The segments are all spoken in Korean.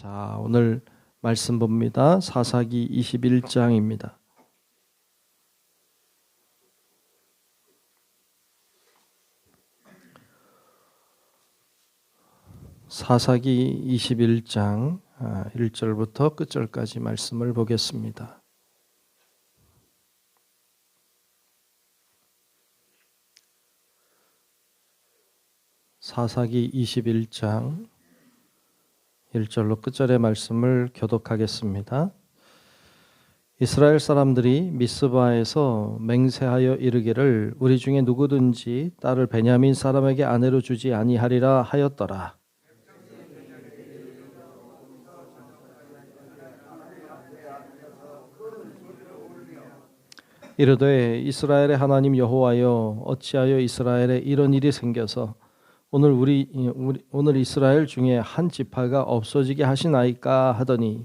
자, 오늘 말씀 봅니다. 사사기 21장입니다. 사사기 21장 1절부터 끝절까지 말씀을 보겠습니다. 사사기 21장 1절로 끝절의 말씀을 교독하겠습니다. 이스라엘 사람들이 미스바에서 맹세하여 이르기를 우리 중에 누구든지 딸을 베냐민 사람에게 아내로 주지 아니하리라 하였더라. 이르되 이스라엘의 하나님 여호와여 어찌하여 이스라엘에 이런 일이 생겨서 오늘 우리, 오늘 이스라엘 중에 한 지파가 없어지게 하시나이까 하더니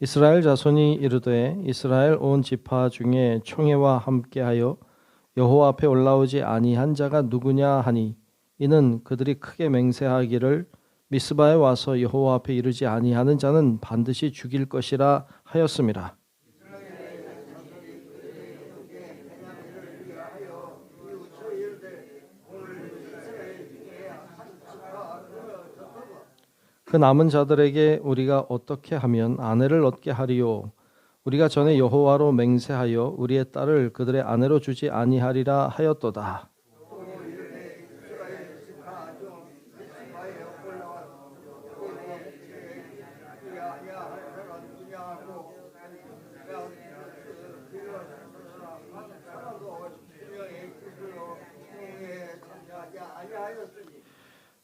이스라엘 자손이 이르되 이스라엘 온 지파 중에 총회와 함께하여 여호와 앞에 올라오지 아니한 자가 누구냐 하니 이는 그들이 크게 맹세하기를 미스바에 와서 여호와 앞에 이르지 아니하는 자는 반드시 죽일 것이라 하였습니다. 그 남은 자들에게 우리가 어떻게 하면 아내를 얻게 하리요? 우리가 전에 여호와로 맹세하여 우리의 딸을 그들의 아내로 주지 아니하리라 하였도다.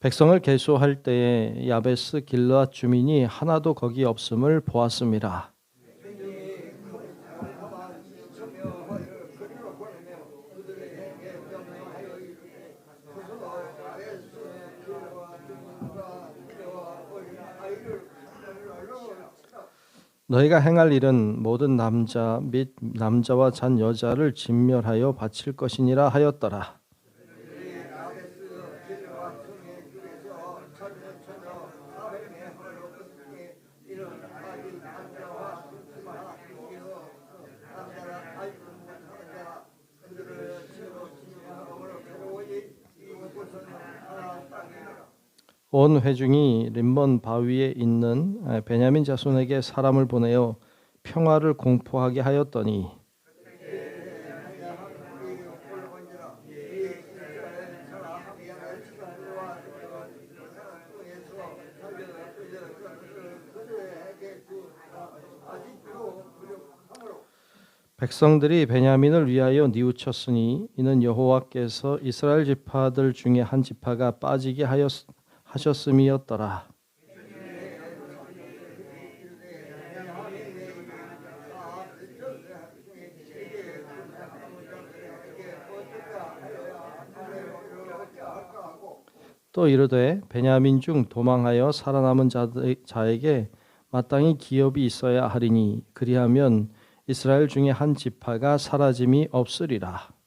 백성을 계수할 때에 야베스 길르앗 주민이 하나도 거기 없음을 보았습니다. 너희가 행할 일은 모든 남자 및 남자와 잔 여자를 진멸하여 바칠 것이니라 하였더라. 온 회중이 림번 바위에 있는 베냐민 자손에게 사람을 보내어 평화를 공포하게 하였더니. 백성들이 베냐민을 위하여 뉘우쳤으니 이는 여호와께서 이스라엘 지파들 중에 한 지파가 빠지게 하였 하셨음이었더라. 또 이르되 베냐민 중 도망하여 살아남은 자에게 마땅히 기업이 있어야 하리니 그리하면 이스라엘 중에 한 지파가 사라짐이 없으리라.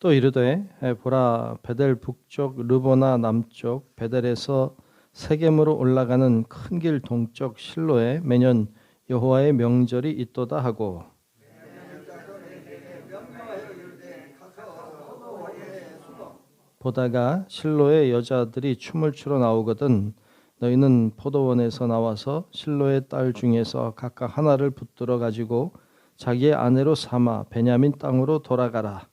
또 이르되 보라 베델 북쪽 르보나 남쪽 베델에서 세겜으로 올라가는 큰 길 동쪽 실로에 매년 여호와의 명절이 있도다 하고 보다가 실로의 여자들이 춤을 추러 나오거든 너희는 포도원에서 나와서 실로의 딸 중에서 각각 하나를 붙들어 가지고 자기의 아내로 삼아 베냐민 땅으로 돌아가라.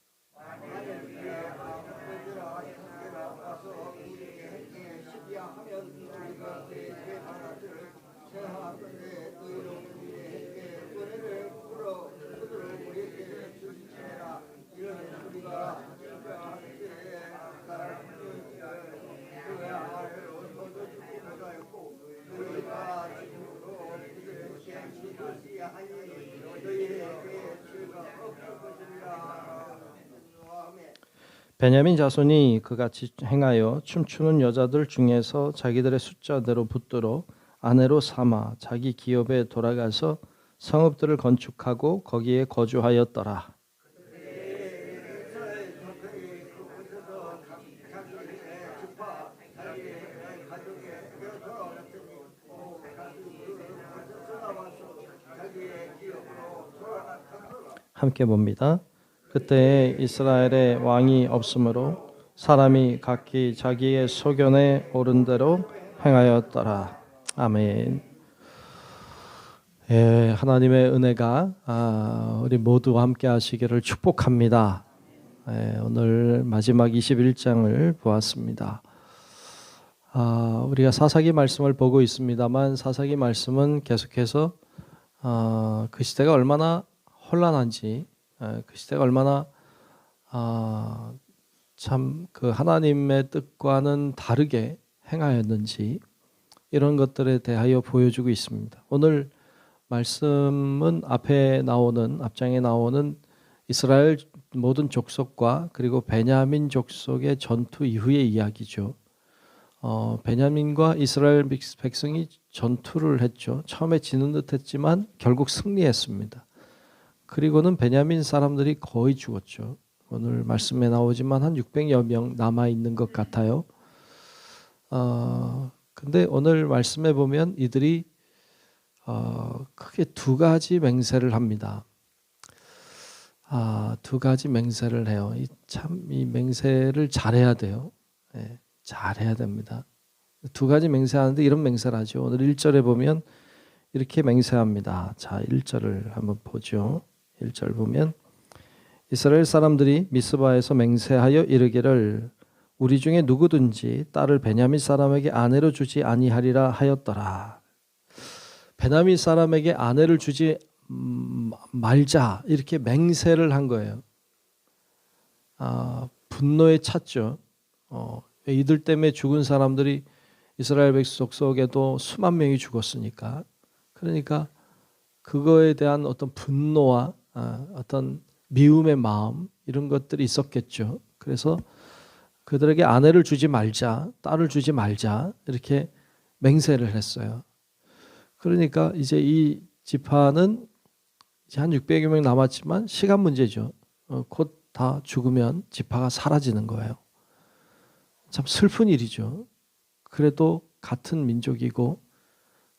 베냐민 자손이 그같이 행하여 춤추는 여자들 중에서 자기들의 숫자대로 붙들어 아내로 삼아 자기 기업에 돌아가서 성읍들을 건축하고 거기에 거주하였더라. 함께 봅니다. 그때 이스라엘의 왕이 없으므로 사람이 각기 자기의 소견에 오른 대로 행하였더라. 아멘. 예, 하나님의 은혜가 아, 우리 모두 함께 하시기를 축복합니다. 예, 오늘 마지막 21장을 보았습니다. 아, 우리가 사사기 말씀을 보고 있습니다만 사사기 말씀은 계속해서 아, 그 시대가 얼마나 혼란한지 에, 그 시대가 얼마나 아, 참 그 하나님의 뜻과는 다르게 행하였는지 이런 것들에 대하여 보여주고 있습니다. 오늘 말씀은 앞에 나오는 앞장에 나오는 이스라엘 모든 족속과 그리고 베냐민 족속의 전투 이후의 이야기죠. 어, 베냐민과 이스라엘 백성이 전투를 했죠. 처음에 지는 듯했지만 결국 승리했습니다. 그리고는 베냐민 사람들이 거의 죽었죠. 오늘 말씀에 나오지만 한 600여 명 남아 있는 것 같아요. 어, 근데 오늘 말씀에 보면 이들이 어, 크게 두 가지 맹세를 합니다. 아, 두 가지 맹세를 해요. 참 이 맹세를 잘해야 돼요. 네, 잘해야 됩니다. 두 가지 맹세하는데 이런 맹세를 하죠. 오늘 1절에 보면 이렇게 맹세합니다. 자, 1절을 한번 보죠. 1절 보면 이스라엘 사람들이 미스바에서 맹세하여 이르기를 우리 중에 누구든지 딸을 베냐민 사람에게 아내로 주지 아니하리라 하였더라. 베냐민 사람에게 아내를 주지 음, 말자 이렇게 맹세를 한 거예요. 아, 분노에 찼죠. 어, 이들 때문에 죽은 사람들이 이스라엘 백성 속에도 수만 명이 죽었으니까. 그러니까 그거에 대한 어떤 분노와 아, 어떤 미움의 마음 이런 것들이 있었겠죠. 그래서 그들에게 아내를 주지 말자, 딸을 주지 말자 이렇게 맹세를 했어요. 그러니까 이제 이 지파는 이제 한 600여 명 남았지만 시간 문제죠. 어, 곧다 죽으면 지파가 사라지는 거예요. 참 슬픈 일이죠. 그래도 같은 민족이고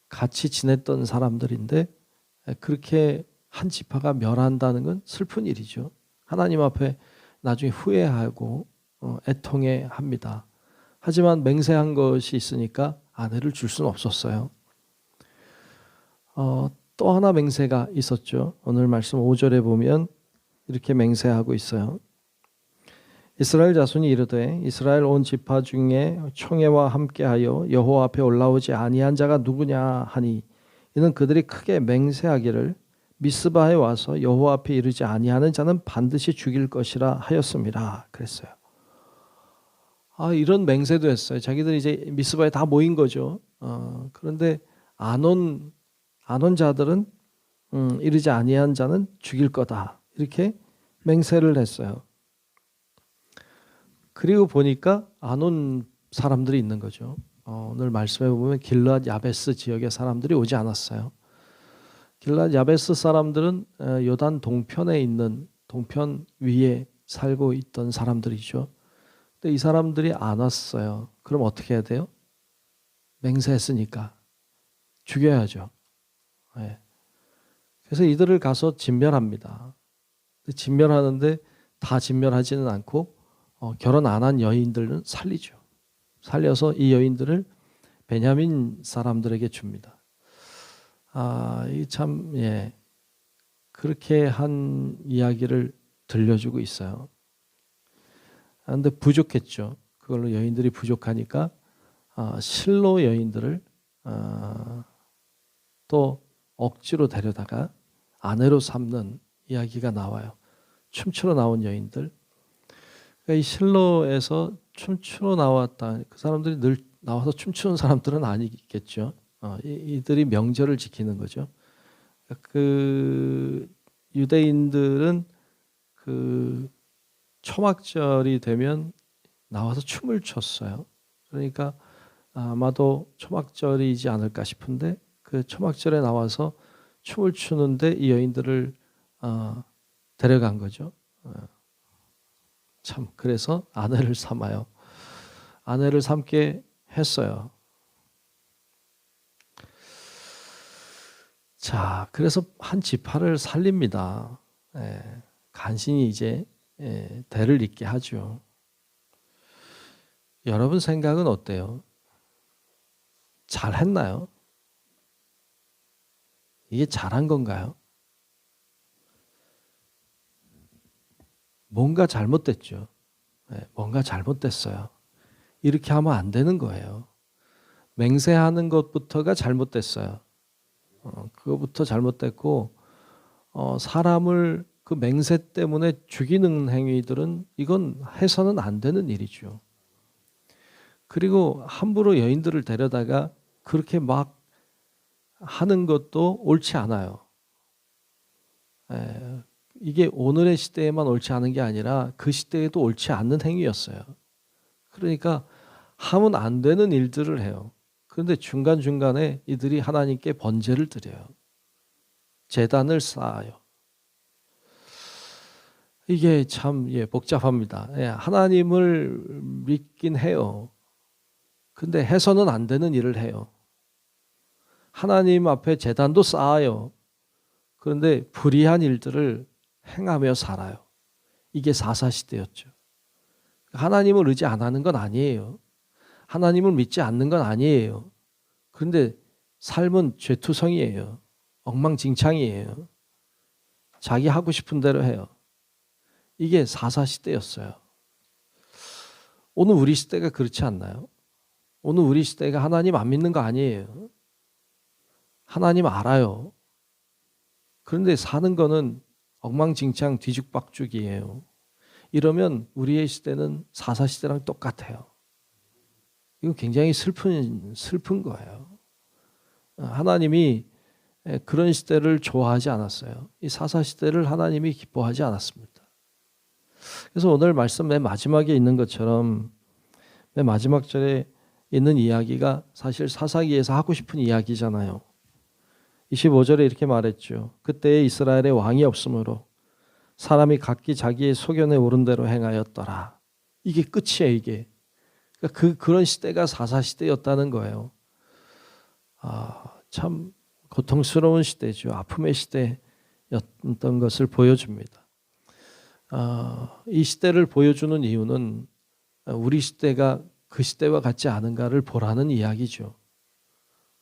같이 지냈던 사람들인데 그렇게 한 지파가 멸한다는 건 슬픈 일이죠. 하나님 앞에 나중에 후회하고 어, 애통해 합니다. 하지만 맹세한 것이 있으니까 아내를 줄 수는 없었어요. 어, 또 하나 맹세가 있었죠. 오늘 말씀 5절에 보면 이렇게 맹세하고 있어요. 이스라엘 자손이 이르되 이스라엘 온 지파 중에 총회와 함께하여 여호와 앞에 올라오지 아니한 자가 누구냐 하니 이는 그들이 크게 맹세하기를 미스바에 와서 여호와 앞에 이르지 아니하는 자는 반드시 죽일 것이라 하였습니다. 그랬어요. 아 이런 맹세도 했어요. 자기들이 이제 미스바에 다 모인 거죠. 어, 그런데 안온 안온 자들은 음, 이르지 아니한 자는 죽일 거다. 이렇게 맹세를 했어요. 그리고 보니까 안 온 사람들이 있는 거죠. 어, 오늘 말씀해 보면 길르앗 야베스 지역의 사람들이 오지 않았어요. 길라 야베스 사람들은 요단 동편에 있는 동편 위에 살고 있던 사람들이죠. 근데 이 사람들이 안 왔어요. 그럼 어떻게 해야 돼요? 맹세했으니까 죽여야죠. 네. 그래서 이들을 가서 진멸합니다. 진멸하는데 다 진멸하지는 않고 어, 결혼 안 한 여인들은 살리죠. 살려서 이 여인들을 베냐민 사람들에게 줍니다. 아, 이참 예. 그렇게 한 이야기를 들려주고 있어요. 그런데 부족했죠. 그걸로 여인들이 부족하니까 아, 실로 여인들을 아, 또 억지로 데려다가 아내로 삼는 이야기가 나와요. 춤추러 나온 여인들. 그러니까 이 실로에서 춤추러 나왔다. 그 사람들이 늘 나와서 춤추는 사람들은 아니겠죠. 어, 이들이 명절을 지키는 거죠. 그 유대인들은 그 초막절이 되면 나와서 춤을 췄어요. 그러니까 아마도 초막절이지 않을까 싶은데 그 초막절에 나와서 춤을 추는데 이 여인들을 어, 데려간 거죠. 어, 참 그래서 아내를 삼아요. 아내를 삼게 했어요. 자, 그래서 한 지파를 살립니다. 예, 간신히 이제 예, 대를 잇게 하죠. 여러분 생각은 어때요? 잘 했나요? 이게 잘한 건가요? 뭔가 잘못됐죠. 예, 뭔가 잘못됐어요. 이렇게 하면 안 되는 거예요. 맹세하는 것부터가 잘못됐어요. 어, 그거부터 잘못됐고 어, 사람을 그 맹세 때문에 죽이는 행위들은 이건 해서는 안 되는 일이죠. 그리고 함부로 여인들을 데려다가 그렇게 막 하는 것도 옳지 않아요. 에, 이게 오늘의 시대에만 옳지 않은 게 아니라 그 시대에도 옳지 않는 행위였어요. 그러니까 하면 안 되는 일들을 해요. 그런데 중간중간에 이들이 하나님께 번제를 드려요. 재단을 쌓아요. 이게 참 예, 복잡합니다. 예, 하나님을 믿긴 해요. 근데 해서는 안 되는 일을 해요. 하나님 앞에 재단도 쌓아요. 그런데 불의한 일들을 행하며 살아요. 이게 사사시대였죠. 하나님을 의지 안 하는 건 아니에요. 하나님을 믿지 않는 건 아니에요. 그런데 삶은 죄투성이에요. 엉망진창이에요. 자기 하고 싶은 대로 해요. 이게 사사시대였어요. 오늘 우리 시대가 그렇지 않나요? 오늘 우리 시대가 하나님 안 믿는 거 아니에요. 하나님 알아요. 그런데 사는 거는 엉망진창 뒤죽박죽이에요. 이러면 우리의 시대는 사사시대랑 똑같아요. 이건 굉장히 슬픈 슬픈 거예요. 하나님이 그런 시대를 좋아하지 않았어요. 이 사사 시대를 하나님이 기뻐하지 않았습니다. 그래서 오늘 말씀 맨 마지막에 있는 것처럼 맨 마지막 절에 있는 이야기가 사실 사사기에서 하고 싶은 이야기잖아요. 25절에 이렇게 말했죠. 그때에 이스라엘에 왕이 없으므로 사람이 각기 자기의 소견에 오른 대로 행하였더라. 이게 끝이에요, 이게. 그러니까 그 그런 시대가 사사 시대였다는 거예요. 아, 참 고통스러운 시대죠. 아픔의 시대였던 것을 보여줍니다. 아, 이 시대를 보여주는 이유는 우리 시대가 그 시대와 같지 않은가를 보라는 이야기죠.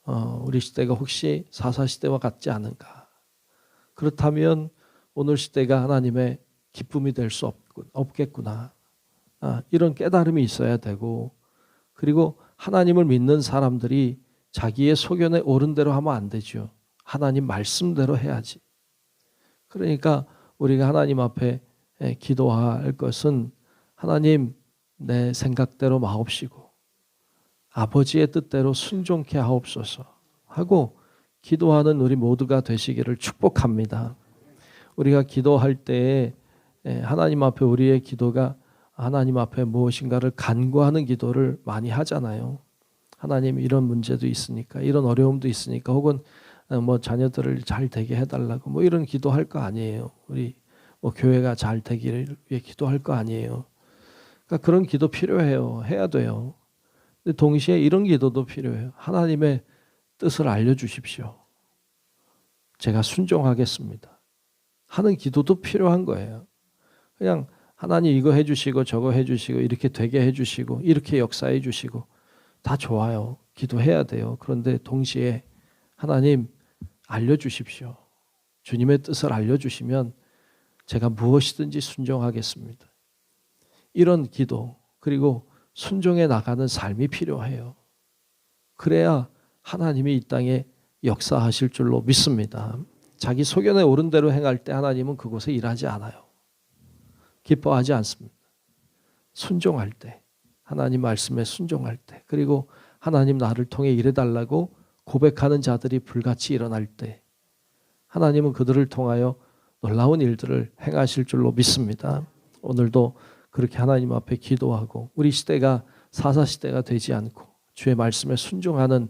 어, 우리 시대가 혹시 사사 시대와 같지 않은가? 그렇다면 오늘 시대가 하나님의 기쁨이 될 수 없겠구나. 아, 이런 깨달음이 있어야 되고 그리고 하나님을 믿는 사람들이 자기의 소견에 옳은 대로 하면 안 되죠. 하나님 말씀대로 해야지. 그러니까 우리가 하나님 앞에 기도할 것은 하나님 내 생각대로 마옵시고 아버지의 뜻대로 순종케 하옵소서 하고 기도하는 우리 모두가 되시기를 축복합니다. 우리가 기도할 때에 하나님 앞에 우리의 기도가 하나님 앞에 무엇인가를 간구하는 기도를 많이 하잖아요. 하나님 이런 문제도 있으니까 이런 어려움도 있으니까 혹은 어, 뭐 자녀들을 잘 되게 해달라고 뭐 이런 기도할 거 아니에요. 우리 뭐 교회가 잘 되기를 위해 기도할 거 아니에요. 그러니까 그런 기도 필요해요. 해야 돼요. 근데 동시에 이런 기도도 필요해요. 하나님의 뜻을 알려주십시오. 제가 순종하겠습니다. 하는 기도도 필요한 거예요. 그냥 하나님 이거 해주시고 저거 해주시고 이렇게 되게 해주시고 이렇게 역사해 주시고 다 좋아요. 기도해야 돼요. 그런데 동시에 하나님 알려주십시오. 주님의 뜻을 알려주시면 제가 무엇이든지 순종하겠습니다. 이런 기도 그리고 순종해 나가는 삶이 필요해요. 그래야 하나님이 이 땅에 역사하실 줄로 믿습니다. 자기 소견에 옳은 대로 행할 때 하나님은 그곳에 일하지 않아요. 기뻐하지 않습니다. 순종할 때, 하나님 말씀에 순종할 때, 그리고 하나님 나를 통해 일해달라고 고백하는 자들이 불같이 일어날 때, 하나님은 그들을 통하여 놀라운 일들을 행하실 줄로 믿습니다. 오늘도 그렇게 하나님 앞에 기도하고 우리 시대가 사사 시대가 되지 않고 주의 말씀에 순종하는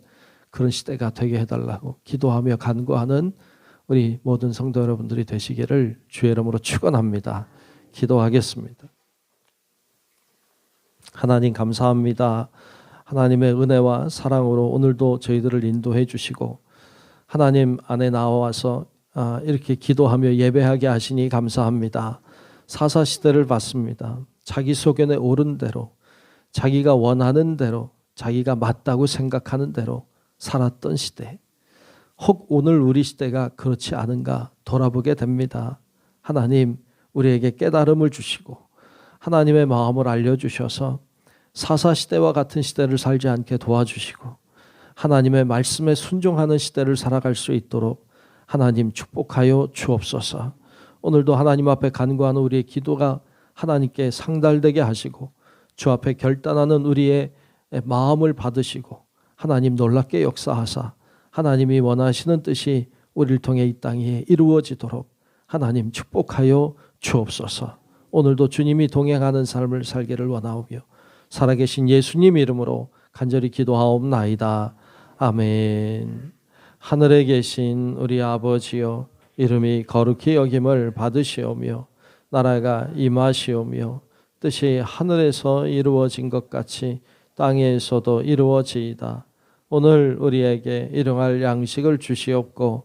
그런 시대가 되게 해달라고 기도하며 간구하는 우리 모든 성도 여러분들이 되시기를 주의 이름으로 축원합니다. 기도하겠습니다. 하나님 감사합니다. 하나님의 은혜와 사랑으로 오늘도 저희들을 인도해 주시고 하나님 안에 나와서 아, 이렇게 기도하며 예배하게 하시니 감사합니다. 사사 시대를 봤습니다. 자기 소견에 옳은 대로 자기가 원하는 대로 자기가 맞다고 생각하는 대로 살았던 시대. 혹 오늘 우리 시대가 그렇지 않은가 돌아보게 됩니다. 하나님 우리에게 깨달음을 주시고 하나님의 마음을 알려주셔서 사사 시대와 같은 시대를 살지 않게 도와주시고 하나님의 말씀에 순종하는 시대를 살아갈 수 있도록 하나님 축복하여 주옵소서. 오늘도 하나님 앞에 간구하는 우리의 기도가 하나님께 상달되게 하시고 주 앞에 결단하는 우리의 마음을 받으시고 하나님 놀랍게 역사하사 하나님이 원하시는 뜻이 우리를 통해 이 땅에 이루어지도록 하나님 축복하여 주옵소서. 오늘도 주님이 동행하는 삶을 살기를 원하오며 살아계신 예수님 이름으로 간절히 기도하옵나이다. 아멘. 하늘에 계신 우리 아버지여 이름이 거룩히 여김을 받으시오며 나라가 임하시오며 뜻이 하늘에서 이루어진 것 같이 땅에서도 이루어지이다. 오늘 우리에게 일용할 양식을 주시옵고